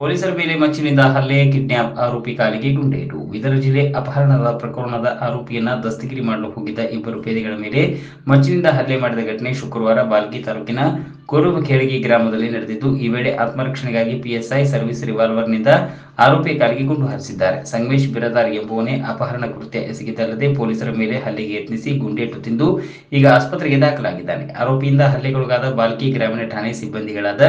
ಪೊಲೀಸರ ಮೇಲೆ ಮಚ್ಚಿನಿಂದ ಹಲ್ಲೆ ಕಿಡ್ನ್ಯಾಪ್ ಆರೋಪಿ ಕಾಲಿಗೆ ಗುಂಡೇಟು. ಬೀದರ ಜಿಲ್ಲೆ ಅಪಹರಣದ ಪ್ರಕರಣದ ಆರೋಪಿಯನ್ನ ದಸ್ತಗಿರಿ ಮಾಡಲು ಹೋಗಿದ್ದ ಇಬ್ಬರು ಪೇದೆಗಳ ಮೇಲೆ ಮಚ್ಚಿನಿಂದ ಹಲ್ಲೆ ಮಾಡಿದ ಘಟನೆ ಶುಕ್ರವಾರ ಬಾಲ್ಕಿ ತಾಲೂಕಿನ ಕೊರುಬಖೇಳಗಿ ಗ್ರಾಮದಲ್ಲಿ ನಡೆದಿದ್ದು, ಈ ವೇಳೆ ಆತ್ಮರಕ್ಷಣೆಗಾಗಿ ಪಿಎಸ್ಐ ಸರ್ವಿಸ್ ರಿವಾಲ್ವರ್ನಿಂದ ಆರೋಪಿ ಕಾಲಿಗೆ ಗುಂಡು ಹಾರಿಸಿದ್ದಾರೆ. ಸಂಗಮೇಶ್ ಬಿರದಾರ್ ಎಂಬುವನೇ ಅಪಹರಣ ಕೃತ್ಯ ಎಸಗಿದ್ದಲ್ಲದೆ ಪೊಲೀಸರ ಮೇಲೆ ಹಲ್ಲೆಗೆ ಯತ್ನಿಸಿ ಗುಂಡೇಟು ತಿಂದು ಈಗ ಆಸ್ಪತ್ರೆಗೆ ದಾಖಲಾಗಿದ್ದಾನೆ. ಆರೋಪಿಯಿಂದ ಹಲ್ಲೆಗೊಳಗಾದ ಬಾಲ್ಕಿ ಗ್ರಾಮೀಣ ಠಾಣೆ ಸಿಬ್ಬಂದಿಗಳಾದ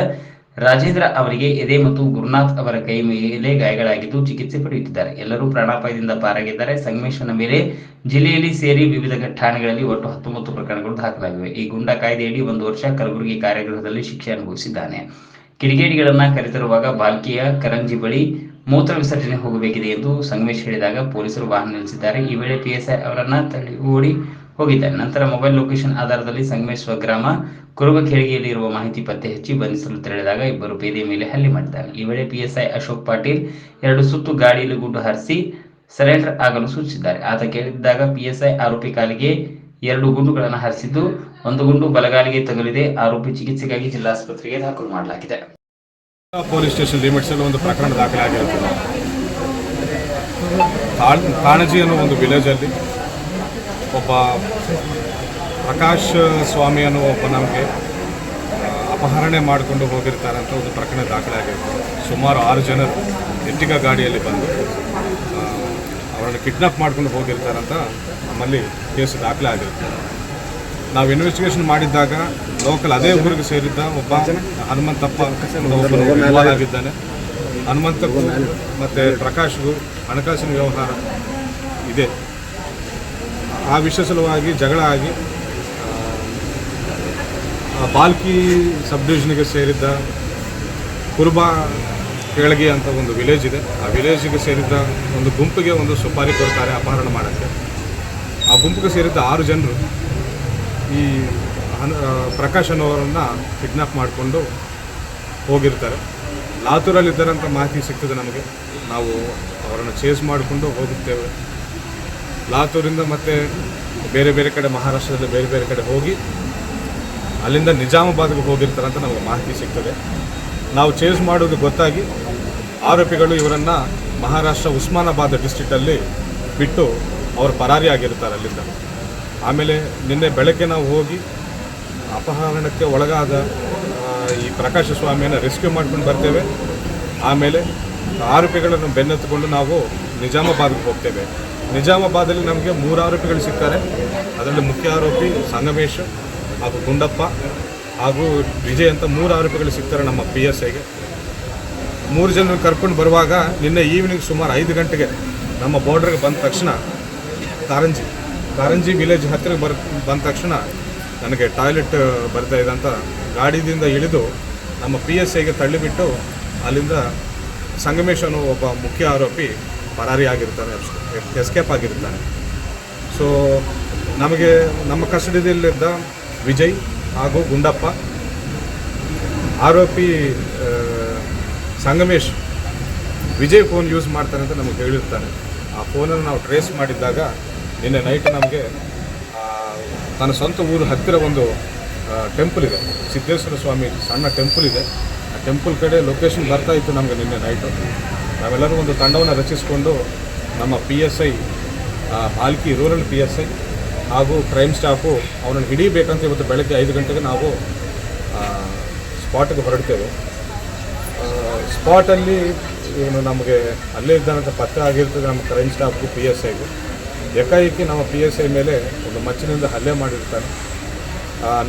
ರಾಜೇಂದ್ರ ಅವರಿಗೆ ಎದೆ ಮತ್ತು ಗುರುನಾಥ್ ಅವರ ಕೈ ಮೇಲೆ ಗಾಯಗಳಾಗಿದ್ದು ಚಿಕಿತ್ಸೆ ಪಡೆಯುತ್ತಿದ್ದಾರೆ. ಎಲ್ಲರೂ ಪ್ರಾಣಾಪಾಯದಿಂದ ಪಾರಾಗಿದ್ದಾರೆ. ಸಂಗಮೇಶನ ಮೇಲೆ ಜಿಲ್ಲೆಯಲ್ಲಿ ಸೇರಿ ವಿವಿಧ ಠಾಣೆಗಳಲ್ಲಿ ಒಟ್ಟು ಹತ್ತೊಂಬತ್ತು ಪ್ರಕರಣಗಳು ದಾಖಲಾಗಿವೆ. ಈ ಗುಂಡಾ ಕಾಯ್ದೆಯಡಿ ಒಂದು ವರ್ಷ ಕಲಬುರಗಿ ಕಾರಾಗೃಹದಲ್ಲಿ ಶಿಕ್ಷೆ ಅನುಭವಿಸಿದ್ದಾನೆ. ಕಿಡಿಗೇಡಿಗಳನ್ನ ಕರೆತರುವಾಗ ಬಾಲ್ಕಿಯ ಕರಂಜಿ ಬಳಿ ಮೂತ್ರ ವಿಸರ್ಜನೆ ಹೋಗಬೇಕಿದೆ ಎಂದು ಸಂಗಮೇಶ್ ಹೇಳಿದಾಗ ಪೊಲೀಸರು ವಾಹನ ನಿಲ್ಲಿಸಿದ್ದಾರೆ. ಈ ವೇಳೆ ಪಿಎಸ್ಐ ಅವರನ್ನ ತಳ್ಳಿ ಓಡಿ ಹೋಗಿದ್ದಾರೆ. ನಂತರ ಮೊಬೈಲ್ ಲೊಕೇಶನ್ ಆಧಾರದಲ್ಲಿ ಸಂಗಮೇಶ್ವರ ಗ್ರಾಮ ಕುರುಬಖೇಳಿಗೆಯಲ್ಲಿ ಇರುವ ಮಾಹಿತಿ ಪತ್ತೆ ಹಚ್ಚಿ ಬಂಧಿಸಲು ತೆರಳಿದಾಗ ಇಬ್ಬರು ಪೇದೆಯ ಮೇಲೆ ಹಲ್ಲೆ ಮಾಡಿದ್ದಾರೆ. ಈ ವೇಳೆ ಪಿಎಸ್ಐ ಅಶೋಕ್ ಪಾಟೀಲ್ ಎರಡು ಸುತ್ತು ಗಾಡಿಯಲ್ಲಿ ಗುಂಡು ಹಾರಿಸಿ ಸರೆಂಡರ್ ಆಗಲು ಸೂಚಿಸಿದ್ದಾರೆ. ಆತ ಕೇಳಿದಾಗ ಪಿಎಸ್ಐ ಆರೋಪಿ ಕಾಲಿಗೆ ಎರಡು ಗುಂಡುಗಳನ್ನು ಹಾರಿಸಿದ್ದು, ಒಂದು ಗುಂಡು ಬಲಗಾಲಿಗೆ ತಗುಲಿದೆ. ಆರೋಪಿ ಚಿಕಿತ್ಸೆಗಾಗಿ ಜಿಲ್ಲಾಸ್ಪತ್ರೆಗೆ ದಾಖಲು ಮಾಡಲಾಗಿದೆ. ಪೊಲೀಸ್ ಸ್ಟೇಷನ್ ಲಿಮಿಟ್ಸಲ್ಲಿ ಒಂದು ಪ್ರಕರಣ ದಾಖಲಾಗಿರುತ್ತದೆ. ಕಾಣಜಿ ಅನ್ನೋ ಒಂದು ವಿಲೇಜ್ ಅಲ್ಲಿ ಒಬ್ಬ ಪ್ರಕಾಶ್ ಸ್ವಾಮಿ ಅನ್ನೋ ಒಬ್ಬ ನಮಗೆ ಅಪಹರಣೆ ಮಾಡಿಕೊಂಡು ಹೋಗಿರ್ತಾರೆ ಅಂತ ಒಂದು ಪ್ರಕರಣ ದಾಖಲಾಗಿತ್ತು ಸುಮಾರು ಆರು ಜನರು ಎಟ್ಟಿಗ ಗಾಡಿಯಲ್ಲಿ ಬಂದು ಅವರನ್ನು ಕಿಡ್ನಾಪ್ ಮಾಡ್ಕೊಂಡು ಹೋಗಿರ್ತಾರಂತ ನಮ್ಮಲ್ಲಿ ಕೇಸು ದಾಖಲೆ ಆಗಿರುತ್ತೆ ನಾವು ಇನ್ವೆಸ್ಟಿಗೇಷನ್ ಮಾಡಿದ್ದಾಗ ಲೋಕಲ್ ಅದೇ ಊರಿಗೆ ಸೇರಿದ್ದ ಒಬ್ಬ ಹನುಮಂತಪ್ಪ ಆಗಿದ್ದಾನೆ. ಹನುಮಂತಪ್ಪ ಮತ್ತು ಪ್ರಕಾಶ್ಗೂ ಹಣಕಾಸಿನ ವ್ಯವಹಾರ ಇದೆ. ಆ ವಿಷಯ ಸಲುವಾಗಿ ಜಗಳ ಆಗಿ ಬಾಲ್ಕಿ ಸಬ್ ಡಿವಿಷನ್ಗೆ ಸೇರಿದ್ದ ಕುರುಬಾ ಕೆಳಗೆ ಅಂತ ಒಂದು ವಿಲೇಜ್ ಇದೆ. ಆ ವಿಲೇಜಿಗೆ ಸೇರಿದ್ದ ಒಂದು ಗುಂಪಿಗೆ ಒಂದು ಸುಪಾರಿ ಕೊಡ್ತಾರೆ ಅಪಹರಣ ಮಾಡೋಕ್ಕೆ. ಆ ಗುಂಪಿಗೆ ಸೇರಿದ್ದ ಆರು ಜನರು ಈ ಪ್ರಕಾಶ್ ಅನ್ನೋರನ್ನು ಕಿಡ್ನಾಪ್ ಮಾಡಿಕೊಂಡು ಹೋಗಿರ್ತಾರೆ. ಲಾತೂರಲ್ಲಿದ್ದಾರೆ ಅಂತ ಮಾಹಿತಿ ಸಿಗ್ತದೆ ನಮಗೆ. ನಾವು ಅವರನ್ನು ಚೇಸ್ ಮಾಡಿಕೊಂಡು ಹೋಗುತ್ತೇವೆ. ಲಾತೂರಿಂದ ಮತ್ತೆ ಬೇರೆ ಬೇರೆ ಕಡೆ ಮಹಾರಾಷ್ಟ್ರದಲ್ಲಿ ಬೇರೆ ಬೇರೆ ಕಡೆ ಹೋಗಿ ಅಲ್ಲಿಂದ ನಿಜಾಮಾಬಾದ್ಗೆ ಹೋಗಿರ್ತಾರೆ ಅಂತ ನಮಗೆ ಮಾಹಿತಿ ಸಿಗ್ತದೆ. ನಾವು ಚೇಸ್ ಮಾಡೋದು ಗೊತ್ತಾಗಿ ಆರೋಪಿಗಳು ಇವರನ್ನು ಮಹಾರಾಷ್ಟ್ರ ಉಸ್ಮಾನಾಬಾದ್ ಡಿಸ್ಟ್ರಿಕ್ಟಲ್ಲಿ ಬಿಟ್ಟು ಅವರು ಪರಾರಿ ಆಗಿರ್ತಾರೆ ಅಲ್ಲಿಂದ. ಆಮೇಲೆ ನಿನ್ನೆ ಬೆಳಗ್ಗೆ ನಾವು ಹೋಗಿ ಅಪಹರಣಕ್ಕೆ ಒಳಗಾದ ಈ ಪ್ರಕಾಶ ಸ್ವಾಮಿಯನ್ನು ರೆಸ್ಕ್ಯೂ ಮಾಡ್ಕೊಂಡು ಬರ್ತೇವೆ. ಆಮೇಲೆ ಆರೋಪಿಗಳನ್ನು ಬೆನ್ನತ್ತುಕೊಂಡು ನಾವು ನಿಜಾಮಾಬಾದ್ಗೆ ಹೋಗ್ತೇವೆ. ನಿಜಾಮಾಬಾದಲ್ಲಿ ನಮಗೆ ಮೂರು ಆರೋಪಿಗಳು ಸಿಗ್ತಾರೆ. ಅದರಲ್ಲಿ ಮುಖ್ಯ ಆರೋಪಿ ಸಂಗಮೇಶ್ ಹಾಗೂ ಗುಂಡಪ್ಪ ಹಾಗೂ ವಿಜಯ್ ಅಂತ ಮೂರು ಆರೋಪಿಗಳು ಸಿಗ್ತಾರೆ ನಮ್ಮ ಪಿ ಎಸ್ ಐಗೆ. ಮೂರು ಜನ ಕರ್ಕೊಂಡು ಬರುವಾಗ ನಿನ್ನೆ ಈವ್ನಿಂಗ್ ಸುಮಾರು ಐದು ಗಂಟೆಗೆ ನಮ್ಮ ಬಾರ್ಡ್ರಿಗೆ ಬಂದ ತಕ್ಷಣ ಕಾರಂಜಿ ಕಾರಂಜಿ ವಿಲೇಜ್ ಹತ್ತಿರ ಬರ್, ಬಂದ ತಕ್ಷಣ ನನಗೆ ಟಾಯ್ಲೆಟ್ ಬರ್ತಾ ಇದೆ ಅಂತ ಗಾಡಿದಿಂದ ಇಳಿದು ನಮ್ಮ ಪಿ ಎಸ್ ಐಗೆ ತಳ್ಳಿಬಿಟ್ಟು ಅಲ್ಲಿಂದ ಸಂಗಮೇಶ್ ಅನ್ನೋ ಒಬ್ಬ ಮುಖ್ಯ ಆರೋಪಿ ಪರಾರಿ ಆಗಿರ್ತಾನೆ ಎಸ್ಕೇಪ್ ಆಗಿರ್ತಾನೆ. ಸೊ ನಮಗೆ ನಮ್ಮ ಕಸ್ಟಡಿಯಲ್ಲಿದ್ದ ವಿಜಯ್ ಹಾಗೂ ಗುಂಡಪ್ಪ, ಆರೋಪಿ ಸಂಗಮೇಶ್, ವಿಜಯ್ ಫೋನ್ ಯೂಸ್ ಮಾಡ್ತಾನೆ ಅಂತ ನಮಗೆ ಹೇಳಿರ್ತಾನೆ. ಆ ಫೋನನ್ನು ನಾವು ಟ್ರೇಸ್ ಮಾಡಿದ್ದಾಗ ನಿನ್ನೆ ನೈಟ್ ನಮಗೆ ತನ್ನ ಸ್ವಂತ ಊರು ಹತ್ತಿರ ಒಂದು ಟೆಂಪಲ್ ಇದೆ. ಸಿದ್ದೇಶ್ವರ ಸ್ವಾಮಿ ಸಣ್ಣ ಟೆಂಪಲ್ ಇದೆ. ಆ ಟೆಂಪಲ್ ಕಡೆ ಲೊಕೇಶನ್ ಬರ್ತಾ ಇತ್ತು ನಮಗೆ ನಿನ್ನೆ ನೈಟು ನಾವೆಲ್ಲರೂ ಒಂದು ತಂಡವನ್ನು ರಚಿಸಿಕೊಂಡು ನಮ್ಮ P S I Balki rural P S I ಹಾಗೂ ಕ್ರೈಮ್ ಸ್ಟಾಫು ಅವನನ್ನು ಹಿಡಿಬೇಕಂತ ಇವತ್ತು ಬೆಳಗ್ಗೆ ಐದು ಗಂಟೆಗೆ ನಾವು ಸ್ಪಾಟ್ಗೆ ಹೊರಡ್ತೇವೆ. ಸ್ಪಾಟಲ್ಲಿ ಇವನು ನಮಗೆ ಅಲ್ಲೇ ಇದ್ದಾನಂತ ಪತ್ತೆ ಆಗಿರ್ತದೆ ನಮ್ಮ ಕ್ರೈಮ್ ಸ್ಟಾಫ್ಗೂ ಪಿ ಎಸ್ ಐಗೂ ಏಕಾಏಕಿ ನಮ್ಮ ಪಿ ಎಸ್ ಐ ಮೇಲೆ ಒಂದು ಮಚ್ಚಿನಿಂದ ಹಲ್ಲೆ ಮಾಡಿರ್ತಾನೆ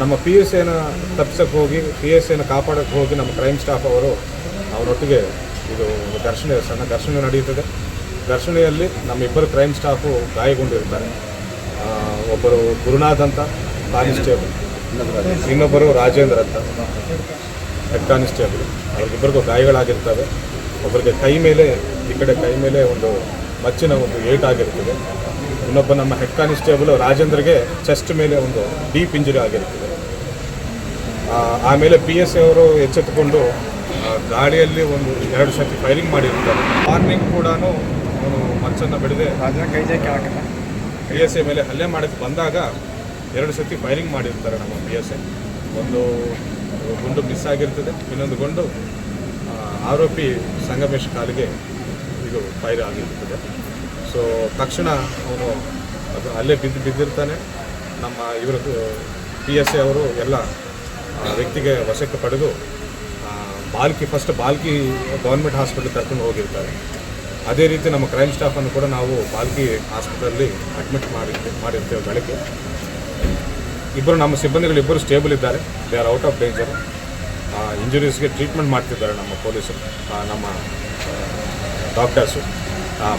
ನಮ್ಮ ಪಿ ಎಸ್ ಐನ ತಪ್ಪಿಸೋಕ್ಕೆ ಹೋಗಿ ಪಿ ಎಸ್ ಐನ ಕಾಪಾಡೋಕ್ಕೆ ಹೋಗಿ ನಮ್ಮ ಕ್ರೈಮ್ ಸ್ಟಾಫ್ ಅವರು ಅವನೊಟ್ಟಿಗೆ ಇದು ಒಂದು ಘರ್ಷಣೆ, ಸಣ್ಣ ಘರ್ಷಣೆ ನಡೆಯುತ್ತದೆ. ಘರ್ಷಣೆಯಲ್ಲಿ ನಮ್ಮಿಬ್ಬರು ಕ್ರೈಮ್ ಸ್ಟಾಫು ಗಾಯಗೊಂಡಿರ್ತಾರೆ ಒಬ್ಬರು ಗುರುನಾಥ್ ಅಂತ, ಕಾನ್ಸ್ಟೇಬಲ್. ಇನ್ನೊಬ್ಬರು ರಾಜೇಂದ್ರ ಅಂತ ಹೆಡ್ ಕಾನ್ಸ್ಟೇಬಲ್. ಅವ್ರಿಗಿಬ್ಬರಿಗೂ ಗಾಯಗಳಾಗಿರ್ತವೆ. ಒಬ್ಬರಿಗೆ ಕೈ ಮೇಲೆ, ಈ ಕಡೆ ಕೈ ಮೇಲೆ ಒಂದು ಮಚ್ಚಿನ ಒಂದು ಏಟ್ ಆಗಿರ್ತದೆ. ಇನ್ನೊಬ್ಬ ನಮ್ಮ ಹೆಡ್ ಕಾನ್ಸ್ಟೇಬಲ್ ರಾಜೇಂದ್ರಗೆ ಚೆಸ್ಟ್ ಮೇಲೆ ಒಂದು ಡೀಪ್ ಇಂಜುರಿ ಆಗಿರ್ತದೆ. ಆಮೇಲೆ ಪಿ ಎಸ್ ಅವರು ಎಚ್ಚೆತ್ತುಕೊಂಡು ಗಾಡಿಯಲ್ಲಿ ಒಂದು ಎರಡು ಸತಿ ಫೈರಿಂಗ್ ಮಾಡಿರ್ತಾರೆ. ಮಾರ್ನಿಂಗ್ ಕೂಡ ಅವನು ಮಚ್ಚನ್ನು ಬಿಡದೆ ಪಿ ಎಸ್ ಎ ಮೇಲೆ ಹಲ್ಲೆ ಮಾಡೋಕ್ಕೆ ಬಂದಾಗ ಎರಡು ಸತಿ ಫೈರಿಂಗ್ ಮಾಡಿರ್ತಾರೆ ನಮ್ಮ ಪಿ ಎಸ್ ಎ ಒಂದು ಗುಂಡು ಮಿಸ್ ಆಗಿರ್ತದೆ ಇನ್ನೊಂದು ಗುಂಡು ಆರೋಪಿ ಸಂಗಮೇಶ್ ಕಾಲಿಗೆ ಇದು ಫೈರ್ ಆಗಿರ್ತದೆ. ಸೊ ತಕ್ಷಣ ಅವನು ಅದು ಅಲ್ಲೇ ಬಿದ್ದು ಬಿದ್ದಿರ್ತಾನೆ. ನಮ್ಮ ಇವರು ಪಿ ಎಸ್ ಎ ಅವರು ಎಲ್ಲ ವ್ಯಕ್ತಿಗೆ ವಶಕ್ಕೆ ಪಡೆದು Balki first Balki government hospital ಕರ್ಕೊಂಡು ಹೋಗಿರ್ತಾರೆ. ಅದೇ ರೀತಿ ನಮ್ಮ ಕ್ರೈಮ್ ಸ್ಟಾಫನ್ನು ಕೂಡ ನಾವು ಬಾಲ್ಕಿ ಹಾಸ್ಪಿಟಲಲ್ಲಿ ಅಡ್ಮಿಟ್ ಮಾಡಿರ್ತೀವಿ ಮಾಡಿರ್ತೇವೆ ಬೆಳಗ್ಗೆ. ಇಬ್ಬರು ನಮ್ಮ ಸಿಬ್ಬಂದಿಗಳು ಇಬ್ಬರು ಸ್ಟೇಬಲ್ ಇದ್ದಾರೆ. They are out of danger ಇಂಜುರೀಸ್ಗೆ treatment ಮಾಡ್ತಿದ್ದಾರೆ ನಮ್ಮ ಪೊಲೀಸರು ನಮ್ಮ ಡಾಕ್ಟರ್ಸು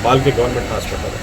ಬಾಲ್ಕಿ ಗೌರ್ಮೆಂಟ್ ಹಾಸ್ಪಿಟಲ್